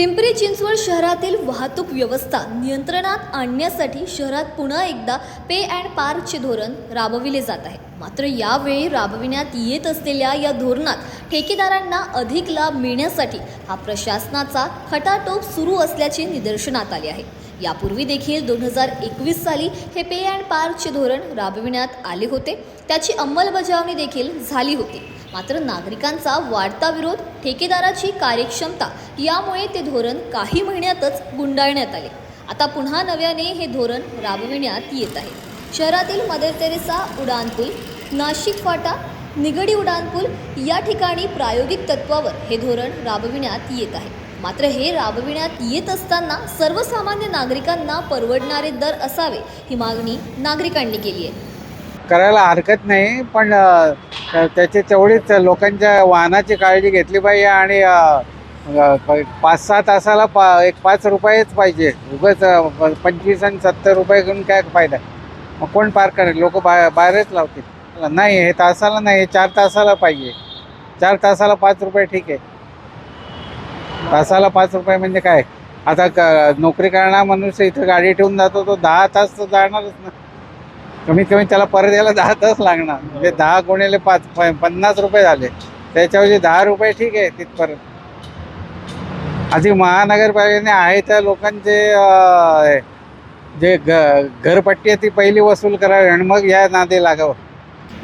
पिंपरी चिंचवड शहरातील वाहतूक व्यवस्था नियंत्रणात आणण्यासाठी शहरात पुन्हा एकदा पे अँड पार्कचे धोरण राबविले जात आहे. मात्र यावेळी राबविण्यात येत असलेल्या या धोरणात ठेकेदारांना अधिक लाभ मिळण्यासाठी हा प्रशासनाचा खटाटोप सुरू असल्याचे निदर्शनात आले आहे. यापूर्वी देखील दोन हजार एकवीस साली हे पे अँड पार्कचे धोरण राबविण्यात आले होते. त्याची अंमलबजावणी देखील झाली होती. मात्र नागरिकांचा वाढता विरोध ठेकेदाराची कार्यक्षमता यामुळे ते धोरण काही महिन्यातच गुंडाळण्यात आले. आता पुन्हा नव्याने हे धोरण राबविण्यात येत आहे. शहरातील मदर तेरेसा उड्डाणपूल नाशिक फाटा निगडी उड्डाणपूल या ठिकाणी प्रायोगिक तत्वावर हे धोरण राबविण्यात येत आहे. मात्र हे राबविण्यात येत असताना सर्वसामान्य नागरिकांना परवडणारे दर असावे ही मागणी नागरिकांनी केली आहे. करायला हरकत नाही पण तर त्याची तेवढीच लोकांच्या वाहनाची काळजी घेतली पाहिजे आणि पाच सहा तासाला पा एक पाच रुपयेच पाहिजे. उगंच पंचवीस आणि सत्तर रुपये घेऊन काय फायदा? मग कोण पार करेल? लोक बा बाहेरच लावतील. नाही हे तासाला नाही हे चार तासाला पाहिजे. चार तासाला पाच रुपये ठीक आहे. तासाला पाच रुपये म्हणजे काय? आता क नोकरी करणारा मनुष्य इथं गाडी ठेवून जातो तो दहा तास तर जाणारच ना. कमीत कमी त्याला परत यायला दहा तास लागणार. म्हणजे दहा गुणिले पाच प- पन्नास रुपये झाले. त्याच्याऐवजी दहा रुपये ठीक आहे तिथपर्यंत. आधी महानगरपालिकेने आहे त्या लोकांचे जे ग घरपट्टी आहे ती पहिली वसूल करावी आणि मग या नादी लागावं.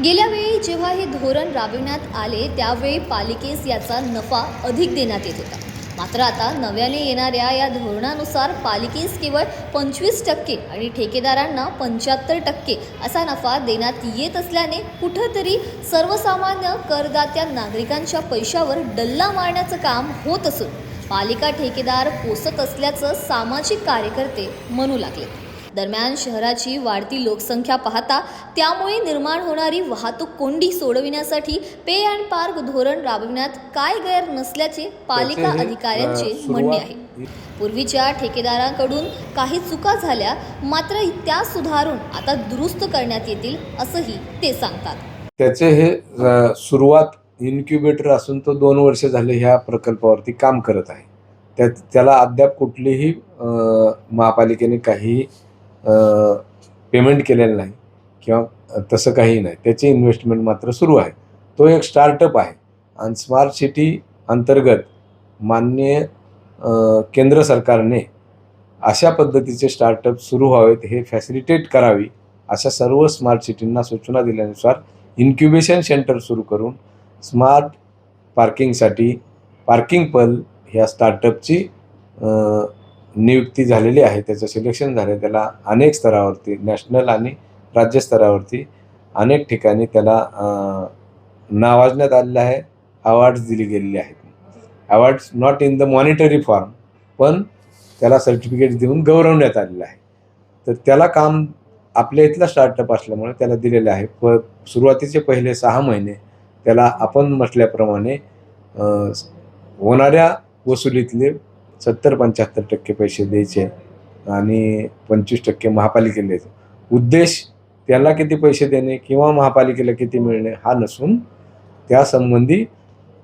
गेल्या वेळी जेव्हा हे धोरण राबविण्यात आले त्यावेळी पालिकेस याचा नफा अधिक देण्यात येत होता. मात्र आता नव्याने येणाऱ्या या धोरणानुसार पालिकेस केवळ पंचवीस टक्के आणि ठेकेदारांना पंच्याहत्तर टक्के असा नफा देण्यात येत असल्याने कुठंतरी सर्वसामान्य करदात्या नागरिकांच्या पैशावर डल्ला मारण्याचं काम होत असून पालिका ठेकेदार पोसत असल्याचं सामाजिक कार्यकर्ते म्हणू लागले दरम्यान शहराची वाढती लोकसंख्या पाहता त्यामुळे निर्माण होणारी वाहतूक कोंडी सोडविण्यासाठी पे अँड पार्क धोरण राबविण्यात काय गैर नसल्याचे पालिका अधिकाऱ्यांचे म्हणणे आहे. पूर्वीच्या ठेकेदारांकडून काही चुका झाल्या मात्र त्या सुधारून आता दुरुस्त करण्यात येतील असंही ते सांगतात. त्याचे हे सुरुवात इन्क्युबेटर असून तो दोन वर्ष झाले ह्या प्रकल्पावरती काम करत आहे. त्या त्याला अद्याप कुठलीही महापालिकेने काही पेमेंट केलेलं नाही किंवा तसं काही नाही. त्याची इन्व्हेस्टमेंट मात्र सुरू आहे. तो एक स्टार्टअप आहे. आणि स्मार्ट सिटी अंतर्गत मान्य केंद्र सरकारने अशा पद्धतीचे स्टार्टअप सुरू व्हावेत हे फॅसिलिटेट करावी अशा सर्व स्मार्ट सिटींना सूचना दिल्यानुसार इन्क्युबेशन सेंटर सुरू करून स्मार्ट पार्किंगसाठी पार्किंग पल ह्या स्टार्टअपची नियुक्ती झालेली आहे त्याचं सिलेक्शन झालं त्याला अनेक स्तरावरती नॅशनल आणि राज्यस्तरावरती अनेक ठिकाणी त्याला नावाजण्यात आलेलं आहे. अवॉर्ड्स दिली गेलेली आहेत. Awards not in the monetary form पण त्याला सर्टिफिकेट देऊन गौरवण्यात आलेलं आहे. तर त्याला काम आपल्या इथला स्टार्टअप असल्यामुळे त्याला दिलेलं आहे. प सुरुवातीचे पहिले सहा महिने त्याला आपण म्हटल्याप्रमाणे होणाऱ्या वसुलीतले सत्तर पंच्याहत्तर टक्के पैसे द्यायचे आणि पंचवीस टक्के महापालिकेला द्यायचे. उद्देश त्याला किती पैसे देणे किंवा महापालिकेला किती मिळणे हा नसून त्यासंबंधी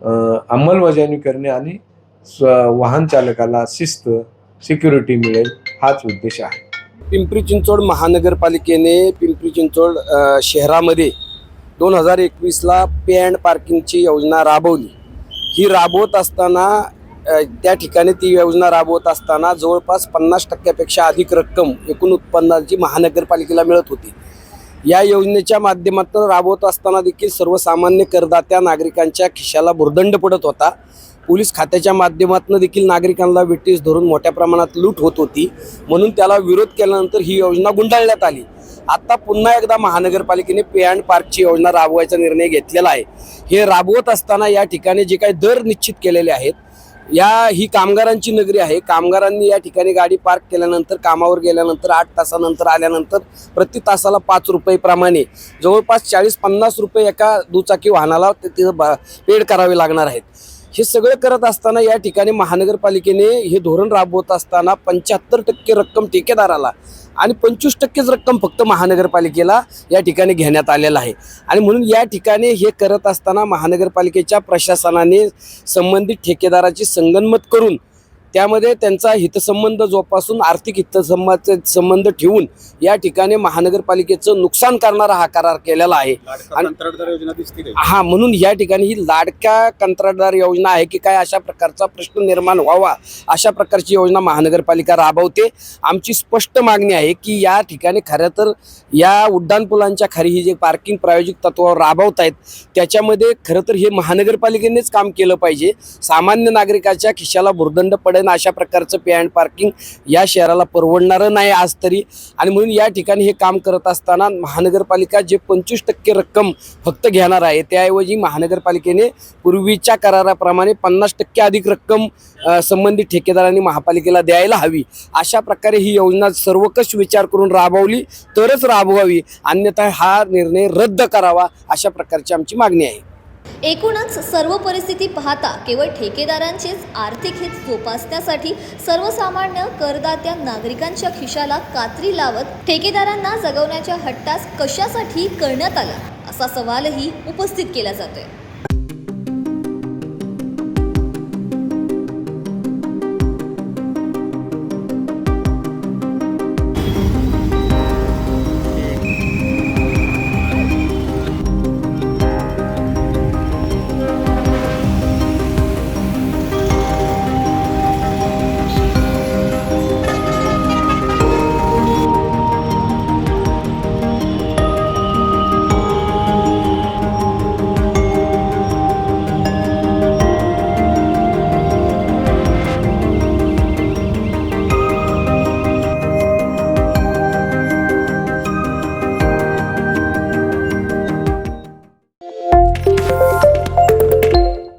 अंमलबजावणी करणे आणि स्व वाहन चालकाला शिस्त सिक्युरिटी मिळेल हाच उद्देश आहे. पिंपरी चिंचवड महानगरपालिकेने पिंपरी चिंचवड शहरामध्ये दोन हजार एकवीसला पे अँड पार्किंगची योजना राबवली. ही राबवत असताना त्या ठिकाणी ती योजना राबवत असताना जवळपास पन्नास टक्क्यापेक्षा अधिक रक्कम एकूण उत्पन्नाची महानगरपालिकेला मिळत होती. या योजनेच्या माध्यमातून राबवत असताना देखील सर्वसामान्य करदात्या नागरिकांच्या खिशाला भुर्दंड पडत होता. पोलीस खात्याच्या माध्यमातून देखील नागरिकांना विटीस धरून मोठ्या प्रमाणात लूट होत होती. म्हणून त्याला विरोध केल्यानंतर ही योजना गुंडाळण्यात आली. आता पुन्हा एकदा महानगरपालिकेने पे अँड पार्कची योजना राबवायचा निर्णय घेतलेला आहे. हे राबवत असताना या ठिकाणी जे काही दर निश्चित केलेले आहेत या ही कामगारांची नगरी आहे. कामगारांनी या ठिकाणी गाडी पार्क केल्यानंतर कामावर गेल्यानंतर आठ तासानंतर आल्यानंतर प्रति तासाला पाच रुपये प्रमाणे जवळपास चाळीस पन्नास रुपये एका दुचाकी वाहनाला ते- तिथं पेड करावे लागणार आहेत. हे सगळं करत असताना या ठिकाणी महानगरपालिकेने हे धोरण राबवत असताना पंच्याहत्तर टक्के रक्कम ठेकेदाराला आणि पंचवीस टक्केच रक्कम फक्त महानगरपालिकेला या ठिकाणी घेण्यात आलेलं आहे. आणि म्हणून या ठिकाणी हे करत असताना महानगरपालिकेच्या प्रशासनाने संबंधित ठेकेदाराची संगनमत करून त्यामध्ये त्यांचा हितसंबंध जोपासून आर्थिक हितसंबंध संबंध ठेवून या ठिकाणी महानगरपालिकेचं नुकसान करणारा हा करार केलेला आहे. आणि- हा म्हणून या ठिकाणी ही लाडक्या कंत्राटदार योजना आहे की काय अशा प्रकारचा प्रश्न निर्माण व्हावा अशा प्रकारची योजना महानगरपालिका राबवते. आमची स्पष्ट मागणी आहे की या ठिकाणी खरं तर या उड्डाणपुलांच्या खाली ही जे पार्किंग प्रायोजिक तत्वावर राबवत आहेत त्याच्यामध्ये खरं तर हे महानगरपालिकेनेच काम केलं पाहिजे. सामान्य नागरिकाच्या खिशाला भुर्दंड पडेल अशा प्रकारचं पे अँड पार्किंग या शहराला परवडणारं नाही आज तरी. आणि म्हणून या ठिकाणी हे काम करत असताना महानगरपालिका जे पंचवीस टक्के रक्कम फक्त घेणार आहे त्याऐवजी महानगरपालिकेने पूर्वीच्या कराराप्रमाणे पन्नास टक्के अधिक रक्कम संबंधित ठेकेदारांनी महापालिकेला द्यायला हवी. अशा प्रकारे ही योजना सर्वकष विचार करून राबवली तरच राबवावी. अन्यथा हा निर्णय रद्द करावा अशा प्रकारची आमची मागणी आहे. एकूणच सर्व परिस्थिती पाहता केवळ ठेकेदारांचेच आर्थिक हित जोपासण्यासाठी सर्वसामान्य करदात्या नागरिकांच्या खिशाला कात्री लावत ठेकेदारांना जगवण्याच्या हट्टास कशासाठी करण्यात आला असा सवालही उपस्थित केला जातोय.